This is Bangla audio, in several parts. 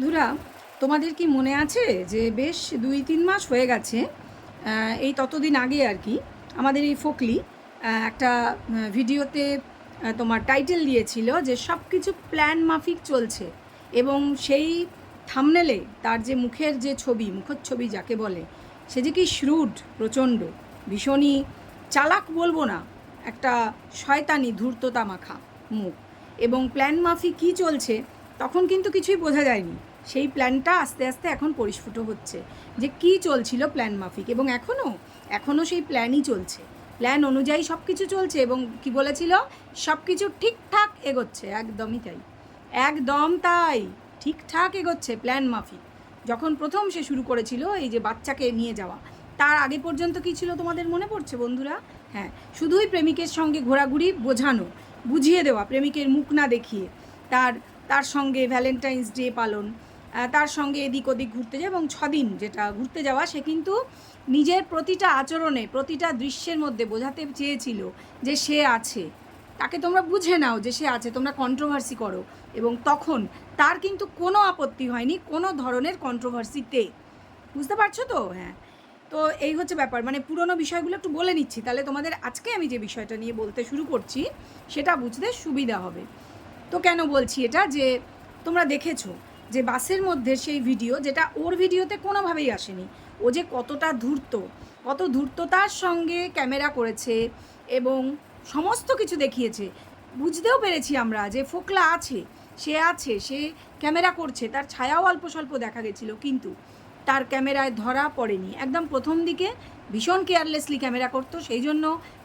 বন্ধুরা তোমাদের কি মনে আছে যে বেশ দুই তিন মাস হয়ে গেছে এই ততদিন আগে আর কি আমাদের এই ফোকলি একটা ভিডিওতে তোমার টাইটেল দিয়েছিল যে সব কিছু প্ল্যান মাফিক চলছে এবং সেই থামনেলে তার যে মুখের যে ছবি মুখচ্ছবি যাকে বলে, সে যে কি শ্রুড, প্রচণ্ড, ভীষণই চালাক বলব না, একটা শয়তানি ধূর্ততা মাখা মুখ। এবং প্ল্যান মাফিক কী চলছে, তখন কিন্তু কিছুই বোঝা যায়নি। সেই প্ল্যানটা আস্তে আস্তে এখন পরিস্ফুট হচ্ছে যে কি চলছিল প্ল্যান মাফিক? এবং এখনও এখনও সেই প্ল্যানই চলছে। প্ল্যান অনুযায়ী সব কিছু চলছে এবং কি বলেছিল? সব কিছু ঠিকঠাক এগোচ্ছে, একদমই তাই। একদম তাই, ঠিকঠাক এগোচ্ছে প্ল্যান মাফিক। যখন প্রথম সে শুরু করেছিল এই যে বাচ্চাকে নিয়ে যাওয়া, তার আগে পর্যন্ত কি ছিল তোমাদের মনে পড়ছে বন্ধুরা? হ্যাঁ শুধুই প্রেমিকের সঙ্গে ঘোরাঘুরি বোঝানো, বুঝিয়ে দেওয়া, প্রেমিকের মুখ না দেখিয়ে, তার তার সঙ্গে ভ্যালেন্টাইন্স ডে পালন তার সঙ্গে এদিক ওদিক ঘুরতে যাওয়া এবং ছদিন যেটা ঘুরতে যাওয়া, সে কিন্তু নিজের প্রতিটা আচরণে, প্রতিটা দৃশ্যের মধ্যে বোঝাতে চেয়েছিল যে সে আছে। তাকে তোমরা বুঝে নাও যে সে আছে, তোমরা কন্ট্রোভার্সি করো। এবং তখন তার কিন্তু কোনো আপত্তি হয়নি, কোনো ধরনের কন্ট্রোভার্সিতে বুঝতে পারছ তো? হ্যাঁ। তো এই হচ্ছে ব্যাপার। মানে পুরোনো বিষয়গুলো একটু বলে নিচ্ছি। তাহলে তোমাদের আজকে আমি যে বিষয়টা নিয়ে বলতে শুরু করছি, সেটা বুঝতে সুবিধা হবে। তো কেন বলছি এটা? যে তোমরা দেখেছ যে বাসের মধ্যে সেই ভিডিও, যেটা ওর ভিডিওতে কোনোভাবেই আসেনি। ও যে কতটা ধূর্ত, কত ধূর্ততার সঙ্গে ক্যামেরা করেছে এবং সমস্ত কিছু দেখিয়েছে। বুঝতেও পেরেছি আমরা যে ফোকলা আছে, সে আছে, সে ক্যামেরা করছে, তার ছায়াও অল্প স্বল্প দেখা গেছিল, কিন্তু তার ক্যামেরায় ধরা পড়েনি। একদম প্রথম দিকে ভীষণ কেয়ারলেসলি ক্যামেরা করতো, সেই জন্য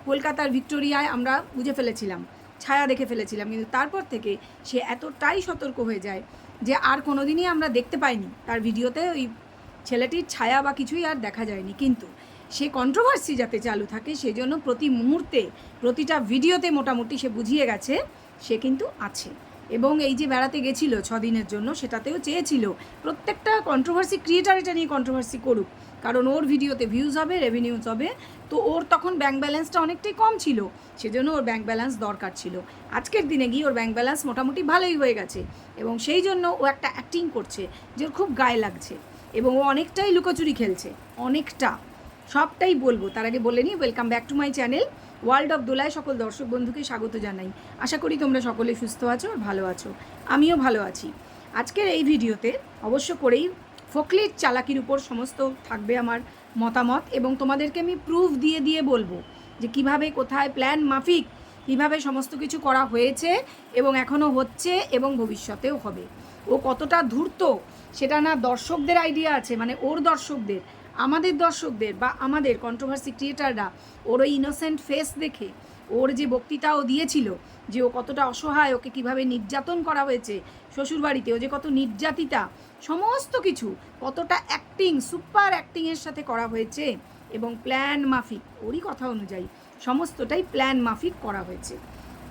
কলকাতার ভিক্টোরিয়ায় আমরা বুঝে ফেলেছিলাম, ছায়া দেখে ফেলেছিলাম, কিন্তু তারপর থেকে সে এতটাই সতর্ক হয়ে যায় যে আর কোনো দিনই আমরা দেখতে পাইনি। তার ভিডিওতে ওই ছেলেটির ছায়া বা কিছুই আর দেখা যায়নি। কিন্তু সে কন্ট্রোভার্সি যাতে চালু থাকে, সেজন্য প্রতি মুহূর্তে, প্রতিটা ভিডিওতে মোটামুটি সে বুঝিয়ে গেছে, সে কিন্তু আছে। এবং এই যে বেড়াতে গেছিল ছদিনের জন্য, সেটাতেও চেয়েছিল, প্রত্যেকটা কন্ট্রোভার্সি ক্রিয়েটার এটা নিয়ে কন্ট্রোভার্সি করুক। কারণ ওর ভিডিওতে ভিউজ হবে রেভিনিউজ হবে। তো ওর তখন ব্যাংক ব্যালেন্সটা অনেকটাই কম ছিল, সেজন্য ওর ব্যাংক ব্যালেন্স দরকার ছিল। আজকের দিনে গিয়ে ওর ব্যাংক ব্যালেন্স মোটামুটি ভালোই হয়ে গেছে এবং সেই জন্য ও একটা অ্যাক্টিং করছে যে ওর খুব গায়ে লাগছে এবং ও অনেকটাই লুকোচুরি খেলছে, অনেকটা। সবটাই বলব, তার আগে বলে নিই welcome back to my channel world of দোলায় সকল দর্শক বন্ধুকে স্বাগত জানাই। আশা করি তোমরা সকলে সুস্থ আছো আর ভালো আছো। আমিও ভালো আছি। আজকের এই ভিডিওতে অবশ্য করেই ফকলির চালাকির উপর সমস্ত থাকবে আমার মতামত এবং তোমাদেরকে আমি প্রুফ দিয়ে দিয়ে বলব যে কীভাবে, কোথায় প্ল্যান মাফিক, কীভাবে সমস্ত কিছু করা হয়েছে এবং এখনও হচ্ছে এবং ভবিষ্যতেও হবে। ও কতটা ধূর্ত, সেটা না দর্শকদের আইডিয়া আছে মানে ওর দর্শকদের, আমাদের দর্শকদের বা আমাদের কন্ট্রোভার্সি ক্রিয়েটাররা ওর ওই ইনোসেন্ট ফেস দেখে ওর যে বক্তৃতাও দিয়েছিল যে ও কতটা অসহায়, ওকে কীভাবে নির্যাতন করা হয়েছে শ্বশুরবাড়িতে, ও যে কত নির্যাতিতা, সমস্ত কিছু কতটা অ্যাক্টিং সুপার অ্যাক্টিংয়ের সাথে করা হয়েছে এবং প্ল্যান মাফিক, ওরই কথা অনুযায়ী সমস্তটাই প্ল্যান মাফিক করা হয়েছে।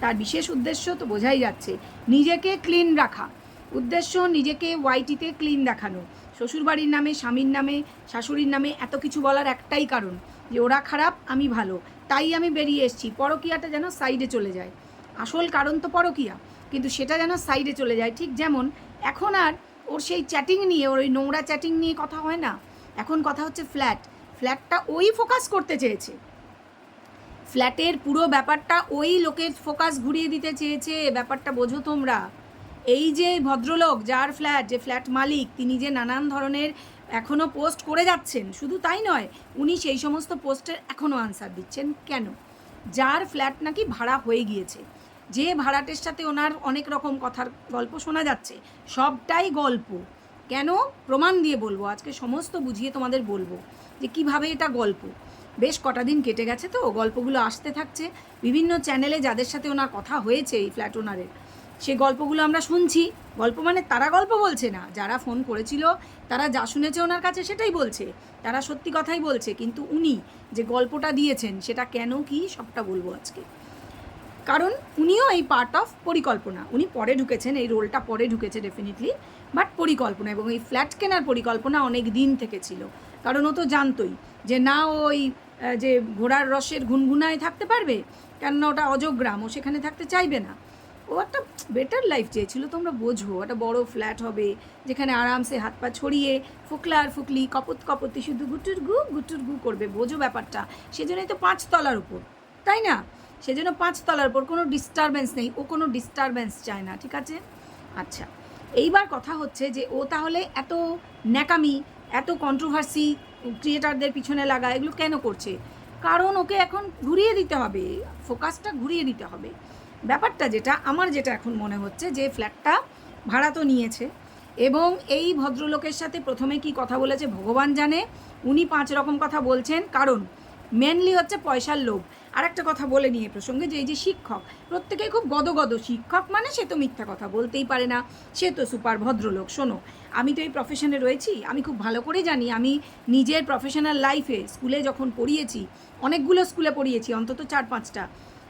তার বিশেষ উদ্দেশ্য তো বোঝাই যাচ্ছে, নিজেকে ক্লিন রাখা। উদ্দেশ্য নিজেকে ওয়াইটিতে ক্লিন দেখানো। শ্বশুরবাড়ির নামে, স্বামীর নামে, শাশুড়ির নামে এত কিছু বলার একটাই কারণ যে ওরা খারাপ, আমি ভালো। তাই আমি বেরিয়ে এসেছি। পরকিয়াটা যেন সাইডে চলে যায়। আসল কারণ তো পরকিয়া, কিন্তু সেটা যেন সাইডে চলে যায়। ঠিক যেমন এখন আর ওর সেই চ্যাটিং নিয়ে, ওর ওই নোংরা চ্যাটিং নিয়ে কথা হয় না। এখন কথা হচ্ছে ফ্ল্যাট ফ্ল্যাটটা ওই ফোকাস করতে চেয়েছে। ফ্ল্যাটের পুরো ব্যাপারটা ওই লোকের ফোকাস ঘুরিয়ে দিতে চেয়েছে। ব্যাপারটা বোঝো তোমরা। এই যে ভদ্রলোক, যার ফ্ল্যাট যে ফ্ল্যাট মালিক, তিনি যে নানান ধরনের এখনও পোস্ট করে যাচ্ছেন, শুধু তাই নয়, উনি সেই সমস্ত পোস্টের এখনও আনসার দিচ্ছেন, কেন? যার ফ্ল্যাট নাকি ভাড়া হয়ে গিয়েছে। যে ভাড়াটের সাথে ওনার অনেক রকম কথার গল্প শোনা যাচ্ছে, সবটাই গল্প। কেন? প্রমাণ দিয়ে বলব, আজকে সমস্ত বুঝিয়ে তোমাদের বলব যে কীভাবে এটা গল্প। বেশ কটা দিন কেটে গেছে তো, গল্পগুলো আসতে থাকছে। বিভিন্ন চ্যানেলে যাদের সাথে ওনার কথা হয়েছে এই ফ্ল্যাট ওনারের সেই গল্পগুলো আমরা শুনছি। গল্প মানে তারা গল্প বলছে না। যারা ফোন করেছিল, তারা যা শুনেছে ওনার কাছে সেটাই বলছে। তারা সত্যি কথাই বলছে, কিন্তু উনি যে গল্পটা দিয়েছেন, সেটা কেন, কি, সবটা বলব আজকে। কারণ উনিও এই পার্ট অফ পরিকল্পনা। উনি পরে ঢুকেছেন, এই রোলটা পরে ঢুকেছে ডেফিনেটলি বাট পরিকল্পনা এবং এই ফ্ল্যাট কেনার পরিকল্পনা অনেক দিন থেকে ছিল। কারণ ও তো জানতোই যে না ওই যে ঘোড়ার রসের গুনগুনায় থাকতে পারবে? কেননা ওটা অযোগ্রাম ও সেখানে থাকতে চাইবে না। ও একটা বেটার লাইফ চেয়েছিল, তোমরা বোঝো। একটা বড় ফ্ল্যাট হবে, যেখানে আরামসে হাত পা ছড়িয়ে ফুকলা আর ফুকলি, কপত কপতি শুধু গুটুর গু গুটুর গু করবে। বোঝো ব্যাপারটা। সেজন্যই তো পাঁচতলার উপর, তাই না? সেজন্য পাঁচতলার উপর কোনো ডিস্টারবেন্স নেই, ও কোনো ডিস্টারবেন্স চায় না, ঠিক আছে? আচ্ছা এইবার কথা হচ্ছে যে ও তাহলে এত ন্যাকামি, এত কন্ট্রোভার্সি ক্রিয়েটারদের পিছনে লাগা, এগুলো কেন করছে? কারণ ওকে এখন ঘুরিয়ে দিতে হবে ফোকাসটা ঘুরিয়ে দিতে হবে। ব্যাপারটা যেটা, আমার যেটা এখন মনে হচ্ছে যে ফ্ল্যাটটা ভাড়া তো নিয়েছে এবং এই ভদ্রলোকের সাথে প্রথমে কি কথা বলেছে ভগবান জানে, উনি পাঁচ রকম কথা বলছেন। কারণ মেনলি হচ্ছে পয়সার লোভ। আর একটা কথা বলে নিয়ে প্রসঙ্গে যে এই যে শিক্ষক, প্রত্যেকেই খুব গদগদ শিক্ষক মানে সে তো মিথ্যা কথা বলতেই পারে না, সে তো সুপার ভদ্রলোক। শোনো, আমি তো এই প্রফেশনে রয়েছি, আমি খুব ভালো করে জানি, আমি নিজের প্রফেশনাল লাইফে স্কুলে যখন পড়িয়েছি, অনেকগুলো স্কুলে পড়িয়েছি, অন্তত চার পাঁচটা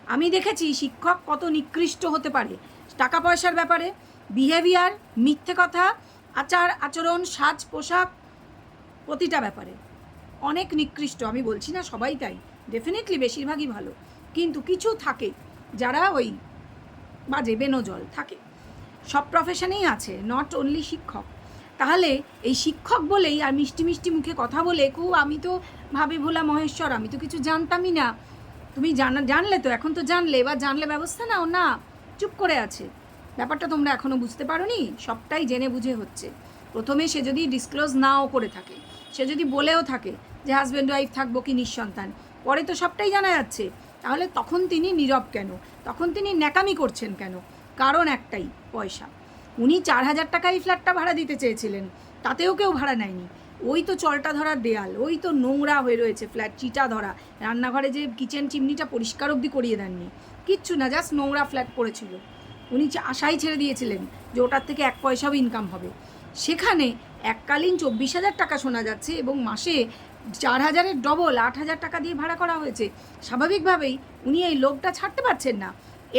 আমি দেখেছি শিক্ষক কত নিকৃষ্ট হতে পারে। টাকা পয়সার ব্যাপারে বিহেভিয়ার মিথ্যে কথা, আচার, আচরণ, সাজ পোশাক, প্রতিটা ব্যাপারে। অনেক নিকৃষ্ট, আমি বলছি না সবাই তাই ডেফিনেটলি বেশিরভাগই ভালো। কিন্তু কিছু থাকে যারা ওই বাজে বেনজল থাকে। সব প্রফেশনেই আছে নট অনলি শিক্ষক। তাহলে এই শিক্ষক বলেই আর মিষ্টি মিষ্টি মুখে কথা বলে খুব আমি তো ভাবে ভোলা মহেশ্বর, আমি তো কিছু জানতামই না। তুমি জানা, জানলে তো, এখন তো জানলে, এবার জানলে ব্যবস্থা নাও, না, চুপ করে আছে। ব্যাপারটা তোমরা এখনও বুঝতে পারোনি? সবটাই জেনে বুঝে হচ্ছে। প্রথমে সে যদি ডিসক্লোজ নাও করে থাকে, সে যদি বলেও থাকে যে হাজব্যান্ড ওয়াইফ থাকব কি নিঃসন্তান, পরে তো সবটাই জানা যাচ্ছে। তাহলে তখন তিনি নীরব কেন? তখন তিনি ন্যাকামি করছেন কেন? কারণ একটাই, পয়সা। উনি চার হাজার টাকায় ফ্ল্যাটটা ভাড়া দিতে চেয়েছিলেন, তাতেও কেউ ভাড়া নেয়নি। ওই তো চলটা ধরার দেয়াল, ওই তো নোংরা হয়ে রয়েছে ফ্ল্যাট চিটা ধরা। রান্নাঘরে যে কিচেন চিমনিটা পরিষ্কার অবধি করিয়ে দেননি। কিচ্ছু না জাস্ট নোংরা ফ্ল্যাট পড়েছিল। উনি আশাই ছেড়ে দিয়েছিলেন যে ওটার থেকে এক পয়সাও ইনকাম হবে। সেখানে এককালীন চব্বিশ হাজার টাকা শোনা যাচ্ছে এবং মাসে চার হাজারের ডবল আট হাজার টাকা দিয়ে ভাড়া করা হয়েছে। স্বাভাবিকভাবেই উনি এই লোভটা ছাড়তে পারছেন না।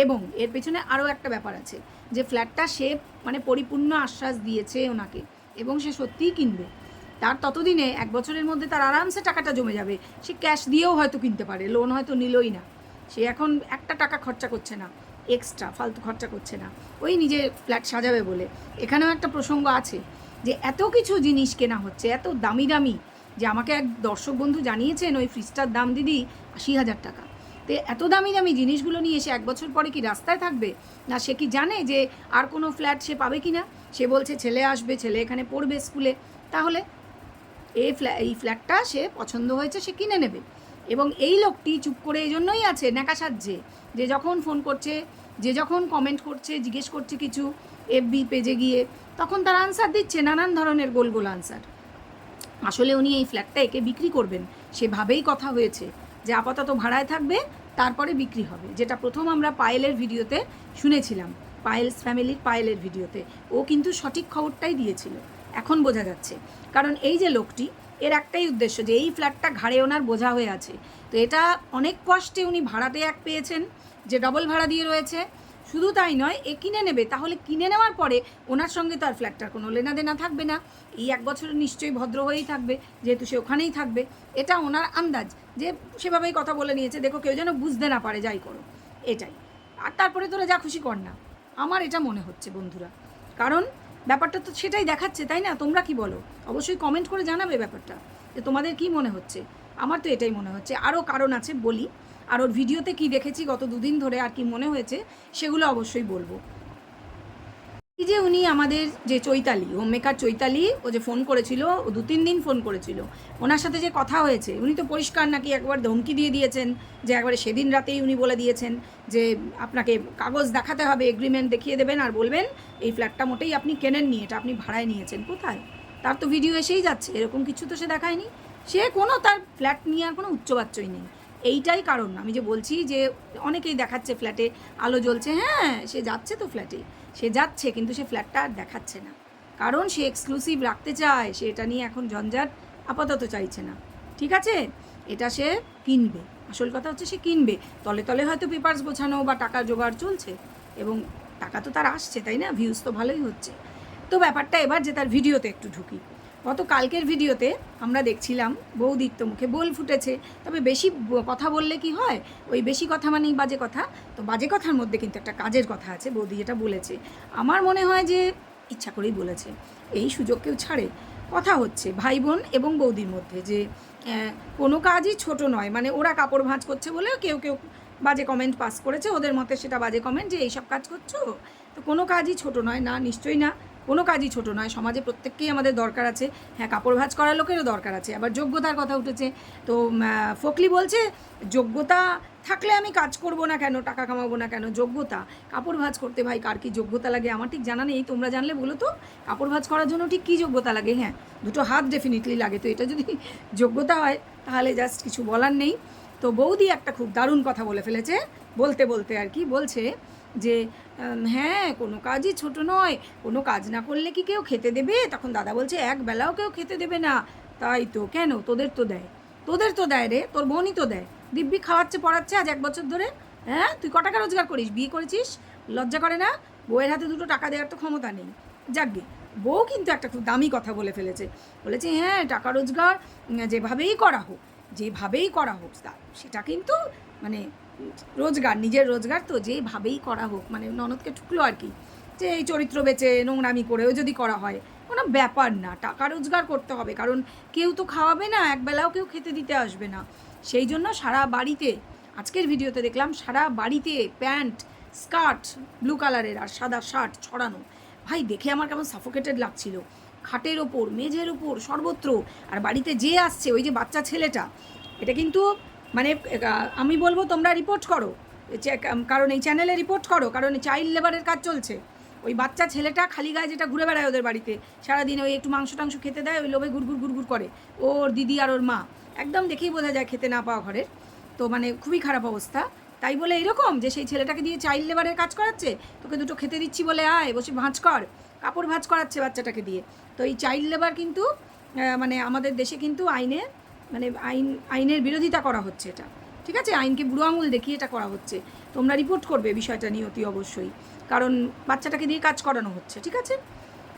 এবং এর পেছনে আরও একটা ব্যাপার আছে, যে ফ্ল্যাটটা সে মানে পরিপূর্ণ আশ্বাস দিয়েছে ওনাকে এবং সে সত্যিই কিনবে। তার ততদিনে এক বছরের মধ্যে তার আরামসে টাকাটা জমে যাবে। সে ক্যাশ দিয়েও হয়তো কিনতে পারে লোন হয়তো নিলই না। সে এখন একটা টাকা খরচা করছে না এক্সট্রা ফালতু খরচা করছে না। ওই নিজে ফ্ল্যাট সাজাবে বলে। এখানেও একটা প্রসঙ্গ আছে যে এত কিছু জিনিস কেনা হচ্ছে, এত দামি দামি, যে আমাকে এক দর্শক বন্ধু জানিয়েছেন ওই ফ্রিজটার দাম দিদি আশি হাজার টাকা। তো এত দামি দামি জিনিসগুলো নিয়ে এসে এক বছর পরে কি রাস্তায় থাকবে? না, সে কি জানে যে আর কোনো ফ্ল্যাট সে পাবে কি না সে বলছে, ছেলে আসবে, ছেলে এখানে পড়বে স্কুলে। তাহলে এই ফ্ল্যা এই ফ্ল্যাটটা সে পছন্দ হয়েছে, সে কিনে নেবে। এবং এই লোকটি চুপ করে এই জন্যই আছে ন্যাকা যে যখন ফোন করছে, যে যখন কমেন্ট করছে, জিজ্ঞেস করছে কিছু এফবি পেজে গিয়ে, তখন তার আনসার দিচ্ছে নানান ধরনের গোল গোল আনসার আসলে উনি এই ফ্ল্যাটটা একে বিক্রি করবেন। সেভাবেই কথা হয়েছে যে আপাতত ভাড়ায় থাকবে, তারপরে বিক্রি হবে। যেটা প্রথম আমরা পায়েলের ভিডিওতে শুনেছিলাম, পায়েলস ফ্যামিলির পায়েলের ভিডিওতে। ও কিন্তু সঠিক খবরটাই দিয়েছিল। এখন বোঝা যাচ্ছে। কারণ এই যে লোকটি, এর একটাই উদ্দেশ্য যে এই ফ্ল্যাটটা ঘাড়ে ওনার বোঝা হয়ে আছে। তো এটা অনেক কষ্টে উনি ভাড়াতে এক পেয়েছেন, যে ডবল ভাড়া দিয়ে রয়েছে। শুধু তাই নয়, এ কিনে নেবে, তাহলে কিনে নেওয়ার পরে ওনার সঙ্গে তো আর ফ্ল্যাটটার কোনো লেনাদেনা থাকবে না। এই এক বছর নিশ্চয়ই ভদ্র হয়েই থাকবে, যেহেতু সে ওখানেই থাকবে। এটা ওনার আন্দাজ, যে সেভাবেই কথা বলে নিয়েছে, দেখো, কেউ যেন বুঝতে না পারে, যাই করো। এটাই। আর তারপরে তোরা যা খুশি কর না। আমার এটা মনে হচ্ছে, বন্ধুরা। কারণ ব্যাপারটা তো সেটাই দেখাচ্ছে, তাই না? তোমরা কি বলো? অবশ্যই কমেন্ট করে জানাবে ব্যাপারটা, যে তোমাদের কি মনে হচ্ছে? আমার তো এটাই মনে হচ্ছে। আরও কারণ আছে বলি, আর ওর ভিডিওতে কি দেখেছি গত দুদিন ধরে আর কি মনে হয়েছে, সেগুলো অবশ্যই বলব। এই যে উনি আমাদের যে চৈতালি হোম মেকার চৈতালি, ও যে ফোন করেছিল, ও দু তিন দিন ফোন করেছিল, ওনার সাথে যে কথা হয়েছে, উনি তো পরিষ্কার নাকি একবার ধমকি দিয়ে দিয়েছেন, যে একবারে সেদিন রাতেই উনি বলে দিয়েছেন যে আপনাকে কাগজ দেখাতে হবে এগ্রিমেন্ট দেখিয়ে দেবেন আর বলবেন, এই ফ্ল্যাটটা মোটেই আপনি কেনেননি, এটা আপনি ভাড়ায় নিয়েছেন, কোথায়? তার তো ভিডিও এসেই যাচ্ছে, এরকম কিছু তো সে দেখায়নি। সে কোনো তার ফ্ল্যাট নিয়ে আর কোনো উচ্চবাচ্যই নেই। এইটাই কারণ, আমি যে বলছি যে অনেকেই দেখাচ্ছে ফ্ল্যাটে আলো জ্বলছে হ্যাঁ সে যাচ্ছে তো ফ্ল্যাটে সে যাচ্ছে, কিন্তু সে ফ্ল্যাটটা আর দেখাচ্ছে না। কারণ সে এক্সক্লুসিভ রাখতে চায়, সে এটা নিয়ে এখন ঝঞ্ঝাট আপাতত চাইছে না। ঠিক আছে? এটা সে কিনবে। আসল কথা হচ্ছে সে কিনবে। তলে তলে হয়তো পেপার্স গোছানো বা টাকা জোগাড় চলছে এবং টাকা তো তার আসছে, তাই না? ভিউজ তো ভালোই হচ্ছে। তো ব্যাপারটা এবার যে তার ভিডিওতে একটু ঢুকি। গত কালকের ভিডিওতে আমরা দেখছিলাম বৌদিত্য মুখে বোল ফুটেছে, তবে বেশি কথা বললে কি হয়? ওই বেশি কথা মানেই বাজে কথা। তো বাজে কথার মধ্যে কিন্তু একটা কাজের কথা আছে, বৌদি যেটা বলেছে। আমার মনে হয় যে ইচ্ছা করেই বলেছে, এই সুযোগ কেউ ছাড়ে। কথা হচ্ছে ভাই বোন এবং বৌদির মধ্যে যে কোনো কাজই ছোট নয়। মানে ওরা কাপড় ভাঁজ করছে বলে কেউ কেউ বাজে কমেন্ট পাস করেছে, ওদের মতে সেটা বাজে কমেন্ট যে, এইসব কাজ করছ? তো কোনো কাজই ছোট নয়, না, নিশ্চয়ই না। কোনো কাজই ছোট নয়, সমাজে প্রত্যেককেই আমাদের দরকার আছে। হ্যাঁ কাপড় ভাঁজ করার লোকেরও দরকার আছে, আবার যোগ্যতার কথা উঠেছে। তো ফকলি বলছে, যোগ্যতা থাকলে আমি কাজ করব না কেন, টাকা কামাবো না কেন? যোগ্যতা, কাপড় ভাঁজ করতে ভাই, কার কি যোগ্যতা লাগে? আমার ঠিক জানা নেই, তোমরা জানলে বলো তো, কাপড় ভাঁজ করার জন্য ঠিক কী যোগ্যতা লাগে? হ্যাঁ দুটো হাত ডেফিনেটলি লাগে, তো এটা যদি যোগ্যতা হয়, তাহলে জাস্ট কিছু বলার নেই। তো বৌদি একটা খুব দারুণ কথা বলে ফেলেছে, বলতে বলতে আর কি, বলছে যে হ্যাঁ কোনো কাজই ছোট নয়। কোনো কাজ না করলে কি কেউ খেতে দেবে? তখন দাদা বলছে, এক বেলাও কেউ খেতে দেবে না। তাই তো, কেন? তোদের তো দেয়। তোদের তো দেয় রে, তোর বোনই তো দেয়। দিব্যি খাওয়াচ্ছে, পড়াচ্ছে আজ এক বছর ধরে। হ্যাঁ তুই ক টাকা রোজগার করিস? বিয়ে করেছিস? লজ্জা করে না? বউয়ের হাতে দুটো টাকা দেওয়ার তো ক্ষমতা নেই। যাকগে, বউ কিন্তু একটা খুব দামি কথা বলে ফেলেছে। বলেছে হ্যাঁ টাকা রোজগার যেভাবেই করা হোক, যেভাবেই করা হোক সেটা কিন্তু মানে রোজগার, নিজের রোজগার তো যেভাবেই করা হোক মানে ননদকে ঠুকলো আর কি, যে এই চরিত্র বেচে, নোংরামি করেও যদি করা হয়, কোনো ব্যাপার না, টাকা রোজগার করতে হবে, কারণ কেউ তো খাওয়াবে না, একবেলাও কেউ খেতে দিতে আসবে না। সেই জন্য সারা বাড়িতে, আজকের ভিডিওতে দেখলাম সারা বাড়িতে প্যান্ট, স্কার্ট, ব্লু কালারের আর সাদা শার্ট ছড়ানো। ভাই, দেখে আমার কেমন সাফোকেটেড লাগছিল। খাটের ওপর, মেঝের ওপর, সর্বত্র, আর বাড়িতে যে আসছে, ওই যে বাচ্চা ছেলেটা, এটা কিন্তু মানে আমি বলব তোমরা রিপোর্ট করো। কারণ এই চ্যানেলে রিপোর্ট করো, কারণ চাইল্ড লেবারের কাজ চলছে। ওই বাচ্চা ছেলেটা খালি গায়ে যেটা ঘুরে বেড়ায় ওদের বাড়িতে, সারাদিন ওই একটু মাংস টাংস খেতে দেয়, ওই লোভে গুড়গুড় গুড়গুড় করে, ওর দিদি আর ওর মা। একদম দেখেই বোঝা যায় খেতে না পাওয়া ঘরের তো মানে খুবই খারাপ অবস্থা। তাই বলে এরকম যে সেই ছেলেটাকে দিয়ে চাইল্ড লেবারের কাজ করাচ্ছে, তোকে দুটো খেতে দিচ্ছি বলে আয়, বসে ভাঁজ কর, কাপড় ভাঁজ করাচ্ছে বাচ্চাটাকে দিয়ে। তো এই চাইল্ড লেবার কিন্তু মানে আমাদের দেশে কিন্তু আইনে মানে আইন, আইনের বিরোধিতা করা হচ্ছে এটা। ঠিক আছে? আইনকে বুড়ো আঙুল দেখিয়ে এটা করা হচ্ছে। তোমরা রিপোর্ট করবে বিষয়টা নিয়ে অতি অবশ্যই। কারণ বাচ্চাটাকে দিয়ে কাজ করানো হচ্ছে, ঠিক আছে?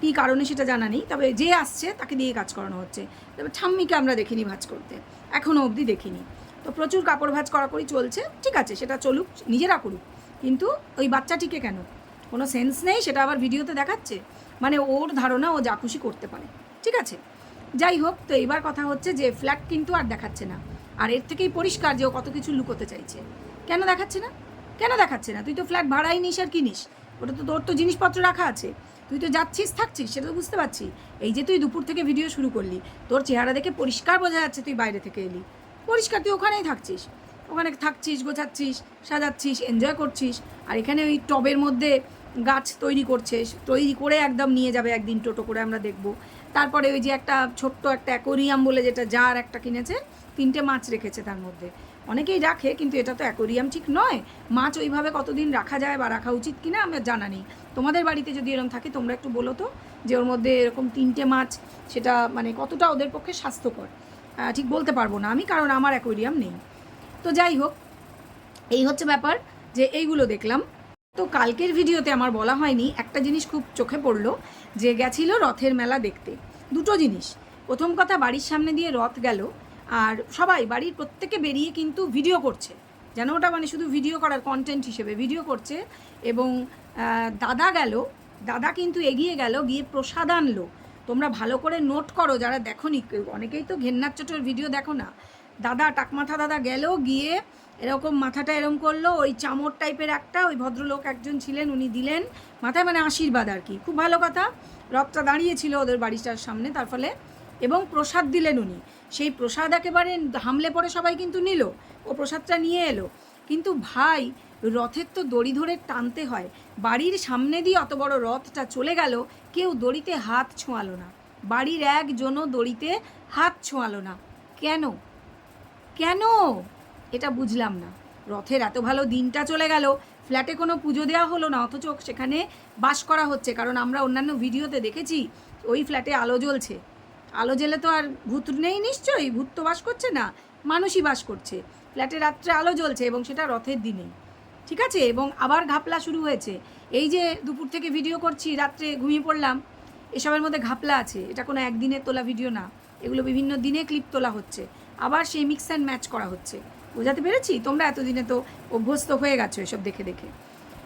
কী কারণে সেটা জানা নেই। তবে যে আসছে তাকে দিয়ে কাজ করানো হচ্ছে। তবে ঠাম্মিকে আমরা দেখিনি ভাজ করতে। এখনও অবধি দেখিনি। তো প্রচুর কাপড় ভাজ করাকরি চলছে। ঠিক আছে, সেটা চলুক, নিজেরা করুক। কিন্তু ওই বাচ্চাটিকে কেন? কোনো সেন্স নেই? সেটা আবার ভিডিওতে দেখাচ্ছে? মানে ওর ধারণা ও যা খুশি করতে পারে। ঠিক আছে? যাই হোক তো এবার কথা হচ্ছে যে ফ্ল্যাট কিন্তু আর দেখাচ্ছে না। আর এর থেকেই পরিষ্কার যে ও কত কিছু লুকোতে চাইছে। কেন দেখাচ্ছে না? কেন দেখাচ্ছে না? তুই তো ফ্ল্যাট ভাড়াই নিস আর কিনিস। ওটা তো তোর তো জিনিসপত্র রাখা আছে। তুই তো যাচ্ছিস, থাকছিস, সেটা তো বুঝতে পারছি। এই যে তুই দুপুর থেকে ভিডিও শুরু করলি, তোর চেহারা দেখে পরিষ্কার বোঝা যাচ্ছে তুই বাইরে থেকে এলি। পরিষ্কার, তুই ওখানেই থাকছিস। ওখানে থাকছিস, গোছাচ্ছিস, সাজাচ্ছিস এনজয় করছিস। আর এখানে ওই টবের মধ্যে গাছ তৈরি করছিস, তৈরি করে একদম নিয়ে যাবে একদিন টোটো করে আমরা দেখব। তারপরে ওই যে একটা ছোট্ট একটা অ্যাকোরিয়াম বলে যেটা জার একটা কিনেছে, তিনটে মাছ রেখেছে তার মধ্যে। অনেকেই রাখে, কিন্তু এটা তো অ্যাকোরিয়াম ঠিক নয়। মাছ ওইভাবে কতদিন রাখা যায় বা রাখা উচিত কিনা আমার জানা নেই। তোমাদের বাড়িতে যদি এরকম থাকে, তোমরা একটু বলো তো যে ওর মধ্যে এরকম তিনটে মাছ, সেটা মানে কতটা ওদের পক্ষে স্বাস্থ্যকর? ঠিক বলতে পারব না আমি, কারণ আমার অ্যাকোরিয়াম নেই। তো যাই হোক, এই হচ্ছে ব্যাপার যে এইগুলো দেখলাম। তো কালকের ভিডিওতে আমার বলা হয়নি, একটা জিনিস খুব চোখে পড়ল, যে গেছিল রথের মেলা দেখতে। দুটো জিনিস। প্রথম কথা, বাড়ির সামনে দিয়ে রথ গেল, আর সবাই, বাড়ির প্রত্যেকে বেরিয়ে কিন্তু ভিডিও করছে। যেন ওটা মানে শুধু ভিডিও করার কন্টেন্ট হিসেবে ভিডিও করছে, এবং দাদা গেল, দাদা কিন্তু এগিয়ে গেল, গিয়ে প্রসাদ আনলো। তোমরা ভালো করে নোট করো, যারা দেখো নি অনেকেই তো ঘেন্নার চোটের ভিডিও দেখো না। দাদা, টাকমাথা দাদা গেল, গিয়ে এরকম মাথাটা এরম করল, ওই চামর টাইপের একটা, ওই ভদ্রলোক একজন ছিলেন, উনি দিলেন। মাথায় মানে আশীর্বাদ আর কি। খুব ভালো কথা। রথটা দাঁড়িয়েছিল ওদের বাড়িটার সামনে, তার ফলে। এবং প্রসাদ দিলেন উনি। সেই প্রসাদ একেবারে হামলে পরে সবাই কিন্তু নিল। ও প্রসাদটা নিয়ে এলো। কিন্তু ভাই, রথের তো দড়ি ধরে টানতে হয়। বাড়ির সামনে দিয়ে অত বড় রথটা চলে গেল, কেউ দড়িতে হাত ছোঁয়ালো না। বাড়ির একজনও দড়িতে হাত ছোঁয়ালো না। কেন? কেন? এটা বুঝলাম না। রথের এত ভালো দিনটা চলে গেল, ফ্ল্যাটে কোনো পুজো দেওয়া হলো না, অথচ সেখানে বাস করা হচ্ছে। কারণ আমরা অন্যান্য ভিডিওতে দেখেছি, ওই ফ্ল্যাটে আলো জ্বলছে। আলো জ্বেলে তো আর ভূত নেই নিশ্চয়ই, ভূত তো বাস করছে না, মানুষই বাস করছে। ফ্ল্যাটে রাত্রে আলো জ্বলছে এবং সেটা রথের দিনেই ঠিক আছে? এবং আবার ঘাপলা শুরু হয়েছে। এই যে দুপুর থেকে ভিডিও করছি, রাত্রে ঘুমিয়ে পড়লাম, এসবের মধ্যে ঘাপলা আছে। এটা কোনো একদিনের তোলা ভিডিও না। এগুলো বিভিন্ন দিনে ক্লিপ তোলা হচ্ছে। আবার সেই মিক্স অ্যান্ড ম্যাচ করা হচ্ছে। বোঝাতে পেরেছি? তোমরা এতদিনে তো অভ্যস্ত হয়ে গেছো এসব দেখে দেখে।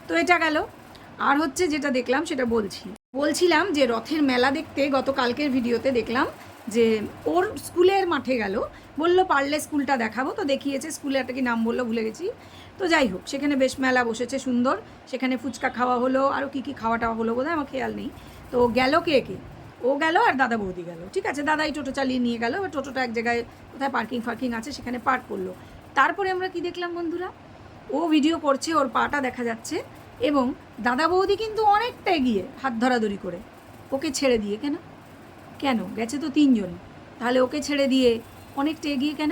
তো এটা গেল। আর হচ্ছে যেটা দেখলাম সেটা বলছি। বলছিলাম যে রথের মেলা দেখতে গত কালকের ভিডিওতে দেখলাম যে ওর স্কুলের মাঠে গেল। বলল, পারলে স্কুলটা দেখাবো। তো দেখিয়েছে, স্কুলে একটা কি নাম বলল, ভুলে গেছি। তো যাই হোক, সেখানে বেশ মেলা বসেছে, সুন্দর। সেখানে ফুচকা খাওয়া হলো আরও কী কী খাওয়া টাওয়া হলো বোধহয় আমার খেয়াল নেই। তো গেল কে কে? ও গেল আর দাদা বৌদি গেল। ঠিক আছে, দাদাই টোটো চালিয়ে নিয়ে গেল। এবার টোটোটা এক জায়গায় কোথায় পার্কিং ফার্কিং আছে সেখানে পার্ক করল। তারপরে আমরা কি দেখলাম বন্ধুরা? ও ভিডিও করছে, ওর পাটা দেখা যাচ্ছে এবং দাদা বৌদি কিন্তু অনেকটা এগিয়ে হাত ধরাধরি করে। ওকে ছেড়ে দিয়ে কেন? কেন? গেছে তো তিনজন। তাহলে ওকে ছেড়ে দিয়ে অনেকটা এগিয়ে কেন?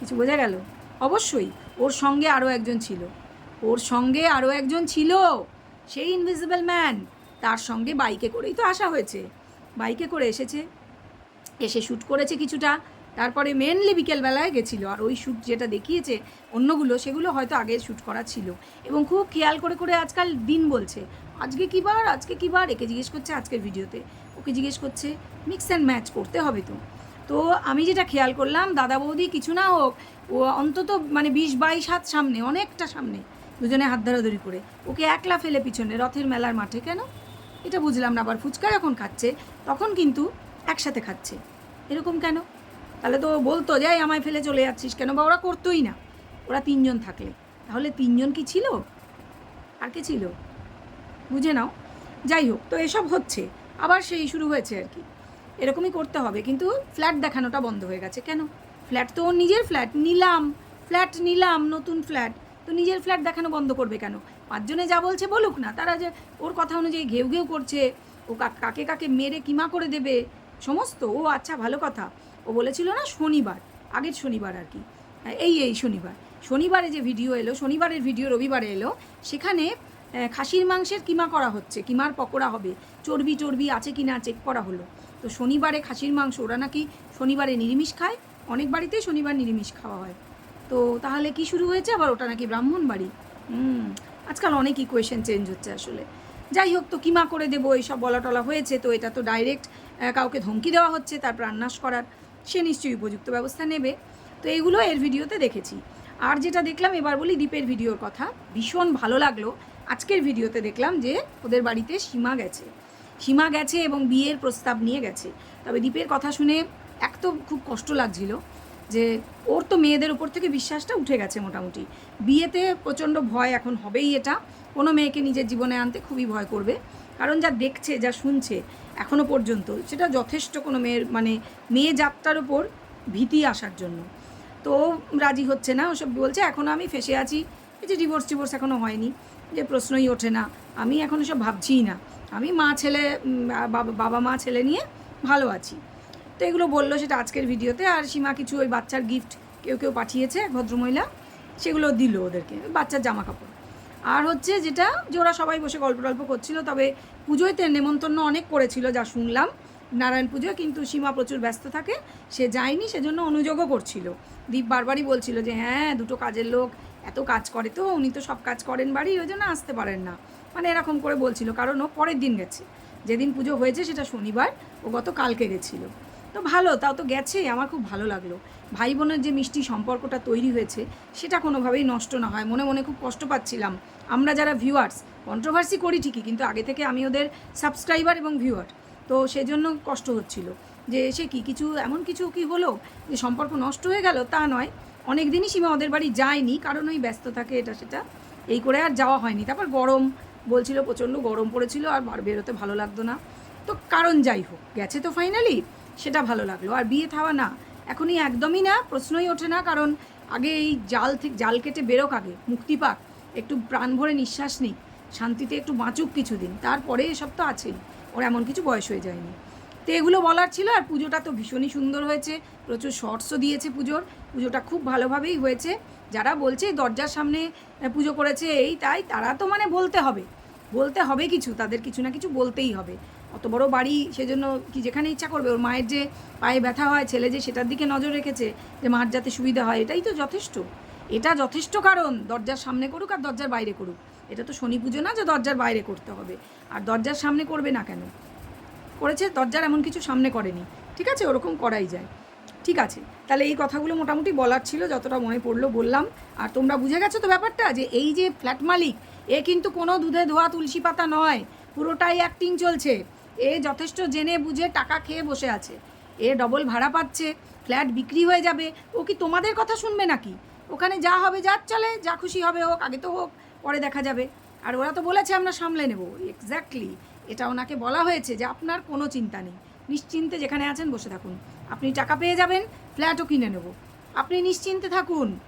কিছু বোঝা গেল? অবশ্যই, ওর সঙ্গে আরও একজন ছিল। ওর সঙ্গে আরও একজন ছিল। সেই ইনভিজিবল ম্যান তার সঙ্গে বাইকে করেই তো আসা হয়েছে। বাইকে করে এসেছে। এসে শ্যুট করেছে কিছুটা। তারপরে মেনলি বিকেলবেলায় গেছিল। আর ওই শ্যুট যেটা দেখিয়েছে অন্যগুলো, সেগুলো হয়তো আগে শ্যুট করা ছিল। এবং খুব খেয়াল করে করে আজকাল দিন বলছে, আজকে কী বার, আজকে কী বার? একে জিজ্ঞেস করছে আজকের ভিডিওতে। ওকে জিজ্ঞেস করছে মিক্স অ্যান্ড ম্যাচ করতে হবে তো। তো আমি যেটা খেয়াল করলাম, দাদা বৌদি কিছু না হোক, ও অন্তত মানে বিশ বাইশ হাত সামনে, অনেকটা সামনে, দুজনে হাত ধরাধরি করে, ওকে একলা ফেলে পিছনে, রথের মেলার মাঠে কেন? এটা বুঝলাম না, আবার ফুচকা যখন খাচ্ছে, তখন কিন্তু একসাথে খাচ্ছে। এরকম কেন? তাহলে তো বলতো যাই আমায় ফেলে চলে যাচ্ছিস কেন? বা ওরা করতোই না। ওরা তিনজন থাকলে। তাহলে তিনজন কি ছিল? আর কে ছিল? বুঝে নাও। যাই হোক, তো এসব হচ্ছে। আবার সেই শুরু হয়েছে আর কি। এরকমই করতে হবে। কিন্তু ফ্ল্যাট দেখানোটা বন্ধ হয়ে গেছে। কেন? ফ্ল্যাট তো ওর নিজের ফ্ল্যাট। নিলাম। ফ্ল্যাট নিলাম, নতুন ফ্ল্যাট। তো নিজের ফ্ল্যাট দেখানো বন্ধ করবে কেন? পাঁচজনে যা বলছে বলুক না। তারা যে ওর কথা অনুযায়ী ঘেউ ঘেউ করছে, ও কাকে কাকে মেরে কিমা করে দেবে, সমস্ত? ও আচ্ছা ভালো কথা। ও বলেছিল না শনিবার, আগের শনিবার আর কি। এই এই শনিবার। শনিবারে যে ভিডিও এলো, শনিবারের ভিডিও রবিবারে এলো, সেখানে খাসির মাংসের কিমা করা হচ্ছে, কিমার পকোড়া হবে, চর্বি চর্বি আছে কি না চেক করা হলো। তো শনিবারে খাসির মাংস, ওরা নাকি শনিবারে নিরামিষ খায়, অনেক বাড়িতেই শনিবার নিরামিষ খাওয়া হয়। তো তাহলে কি শুরু হয়েছে? আবার ওটা নাকি ব্রাহ্মণ বাড়ি? হুম, আজকাল অনেক ইকুয়েশন চেঞ্জ হচ্ছে আসলে। যাই হোক, তো কিমা করে দেবো, এইসব বলা টলা হয়েছে, তো এটা তো ডাইরেক্ট কাউকে ধমকি দেওয়া হচ্ছে তার প্রাণনাশ করার। সে নিশ্চয়ই উপযুক্ত ব্যবস্থা নেবে। তো এইগুলো এর ভিডিওতে দেখেছি। আর যেটা দেখলাম, এবার বলি দীপের ভিডিওর কথা। ভীষণ ভালো লাগল। আজকের ভিডিওতে দেখলাম যে ওদের বাড়িতে সীমা গেছে। সীমা গেছে এবং বিয়ের প্রস্তাব নিয়ে গেছে। তবে দীপের কথা শুনে এক তো খুব কষ্ট লাগছিল যে ওর তো মেয়েদের উপর থেকে বিশ্বাসটা উঠে গেছে মোটামুটি। বিয়েতে প্রচণ্ড ভয় এখন হবেই এটা। কোনো মেয়েকে নিজের জীবনে আনতে খুবই ভয় করবে। কারণ যা দেখছে, যা শুনছে এখনও পর্যন্ত, সেটা যথেষ্ট কোনো মেয়ের মানে মেয়ে যাত্রার উপর ভীতি আসার জন্য। তো রাজি হচ্ছে না, ওসব বলছে এখনও আমি ফেসে আছি। এই যে ডিভোর্স টিভোর্স এখনও হয়নি, যে প্রশ্নই ওঠে না। আমি এখন সব ভাবছিই না। আমি মা ছেলে বাবা মা ছেলে নিয়ে ভালো আছি। তো এগুলো বলল সেটা আজকের ভিডিওতে, আর সীমা কিছু ওই বাচ্চার গিফট কেউ কেউ পাঠিয়েছে ভদ্রমহিলা, সেগুলো দিল ওদেরকে, বাচ্চার জামা কাপড় আর হচ্ছে যেটা যে ওরা সবাই বসে গল্প টল্প করছিল, তবে পুজোয়তে নেমন্তন্ন অনেক করেছিল যা শুনলাম। নারায়ণ পুজো কিন্তু সীমা প্রচুর ব্যস্ত থাকে, সে যায়নি, সেজন্য অনুযোগও করছিল। দীপ বারবারই বলছিল যে হ্যাঁ দুটো কাজের লোক এত কাজ করে তো, উনি তো সব কাজ করেন বাড়ি, ওই জন্য আসতে পারেন না। মানে এরকম করে বলছিল, কারণ ও পরের দিন গেছে। যেদিন পুজো হয়েছে সেটা শনিবার, ও গত কালকে গেছিল। তো ভালো, তাও তো গেছে, আমার খুব ভালো লাগল। ভাই বোনের যে মিষ্টি সম্পর্কটা তৈরি হয়েছে, সেটা কোনোভাবেই নষ্ট না হয়। মনে মনে খুব কষ্ট পাচ্ছিলাম। আমরা যারা ভিউয়ার্স কন্ট্রোভার্সি করি ঠিকই, কিন্তু আগে থেকে আমি ওদের সাবস্ক্রাইবার এবং ভিউয়ার তো সেজন্য কষ্ট হচ্ছিল। যে সে কি, কিছু, এমন কিছু কি হলো যে সম্পর্ক নষ্ট হয়ে গেল? তা নয়। অনেক দিনই সীমা ওদের বাড়ি যায়নি, কারণ ওই ব্যস্ত থাকে এটা, সেটা এই করে আর যাওয়া হয়নি। তারপর গরম বলছিল, প্রচণ্ড গরম পড়েছিল, আর বার বেরোতে ভালো লাগতো না। তো কারণ যাই হোক, গেছে তো ফাইনালি সেটা ভালো লাগল। আর বিয়ে থাওয়া না এখনই একদমই না, প্রশ্নই ওঠে না, কারণ আগে এই জাল থেকে জাল কেটে বেরোক আগে, মুক্তি পাক, একটু প্রাণ ভরে নিঃশ্বাস নিই শান্তিতে একটু বাঁচুক কিছুদিন, তারপরে এসব তো আছেই, ওর এমন কিছু বয়স হয়ে যায়নি। তো এগুলো বলার ছিল, আর পুজোটা তো ভীষণই সুন্দর হয়েছে, প্রচুর শর্টসও দিয়েছে পুজোর, পুজোটা খুব ভালোভাবেই হয়েছে, যারা বলছে দরজার সামনে পুজো করেছে এই, তাই, তারা তো মানে বলতে হবে বলতে হবে কিছু, তাদের কিছু না কিছু বলতেই হবে। অত বড় বাড়ি সেজন্য কি যেখানে ইচ্ছা করবে? ওর মায়ের যে পায়ে ব্যথা হয়, ছেলে যে সেটার দিকে নজর রেখেছে যে মার যাতে সুবিধা হয়, এটাই তো যথেষ্ট। এটা যথেষ্ট কারণ, দরজার সামনে করুক আর দরজার বাইরে করুক। এটা তো শনি পুজো না যে দরজার বাইরে করতে হবে। আর দরজার সামনে করবে না কেন? করেছে, দরজার এমন কিছু সামনে করেনি। ঠিক আছে, ওরকম করাই যায়। ঠিক আছে, তাহলে এই কথাগুলো মোটামুটি বলার ছিল, যতটা মনে পড়ল বললাম। আর তোমরা বুঝে গেছো তো ব্যাপারটা যে এই যে ফ্ল্যাট মালিক, এ কিন্তু কোনো দুধে ধোয়া তুলসী পাতা নয়। পুরোটাই অ্যাক্টিং চলছে। এ যথেষ্ট জেনে বুঝে টাকা খেয়ে বসে আছে। এ ডবল ভাড়া পাচ্ছে, ফ্ল্যাট বিক্রি হয়ে যাবে, ও কি তোমাদের কথা শুনবে নাকি? ওখানে যা হবে যা চলে, যা খুশি হবে হোক, আগে তো হোক, পরে দেখা যাবে। আর ওরা তো বলেছে আমরা সামলে নেব। এক্স্যাক্টলি এটা ওনাকে বলা হয়েছে যে আপনার কোনো চিন্তা নেই। নিশ্চিন্তে যেখানে আছেন বসে থাকুন। আপনি টাকা পেয়ে যাবেন, ফ্ল্যাটও কিনে নেব। আপনি নিশ্চিন্তে থাকুন।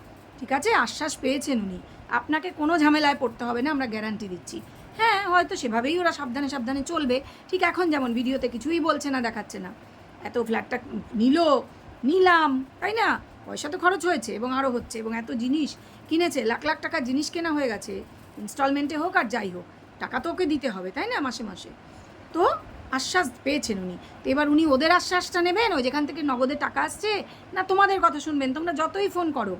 ঠিক আছে? আশ্বাস পেয়েছেন উনি। আপনাকে কোনো ঝামেলায় পড়তে হবে না, আমরা গ্যারান্টি দিচ্ছি। হ্যাঁ হয়তো সেভাবেই ওরা সাবধানে সাবধানে চলবে। ঠিক এখন যেমন ভিডিওতে কিছুই বলছে না, দেখাচ্ছে না। এত ফ্ল্যাটটা নিল, নিলাম, তাই না? পয়সা তো খরচ হয়েছে এবং আরও হচ্ছে এবং এত জিনিস কিনেছে, লাখ লাখ টাকার জিনিস কেনা হয়ে গেছে। ইনস্টলমেন্টে হোক আর যাই হোক, টাকা তো ওকে দিতে হবে, তাই না, মাসে মাসে? তো আশ্বাস পেয়েছেন উনি। তো এবার উনি ওদের আশ্বাসটা নেবেন, ওই যেখান থেকে নগদে টাকা আসছে? না তোমাদের কথা শুনবেন, তোমরা যতই ফোন করো।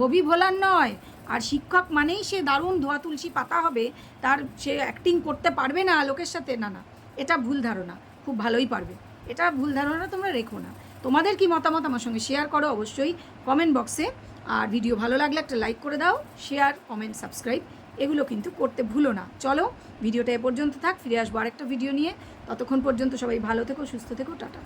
হবি ভোলার নয় আর শিক্ষক মানেই সে দারুণ ধোয়া তুলসী পাতা হবে, তার সে অ্যাক্টিং করতে পারবে না লোকের সাথে, না না, এটা ভুল ধারণা, খুব ভালোই পারবে। এটা ভুল ধারণা তোমরা রেখো না। তোমাদের কি মতামত আমার সঙ্গে শেয়ার করো অবশ্যই কমেন্ট বক্সে আর ভিডিও ভালো লাগলে একটা লাইক করে দাও শেয়ার কমেন্ট সাবস্ক্রাইব এগুলো কিন্তু করতে ভুলো না। চলো ভিডিওটা এ পর্যন্ত থাক, ফিরে আসব আরেকটা ভিডিও নিয়ে। ততক্ষণ পর্যন্ত সবাই ভালো থেকো, সুস্থ থেকো, টাটা।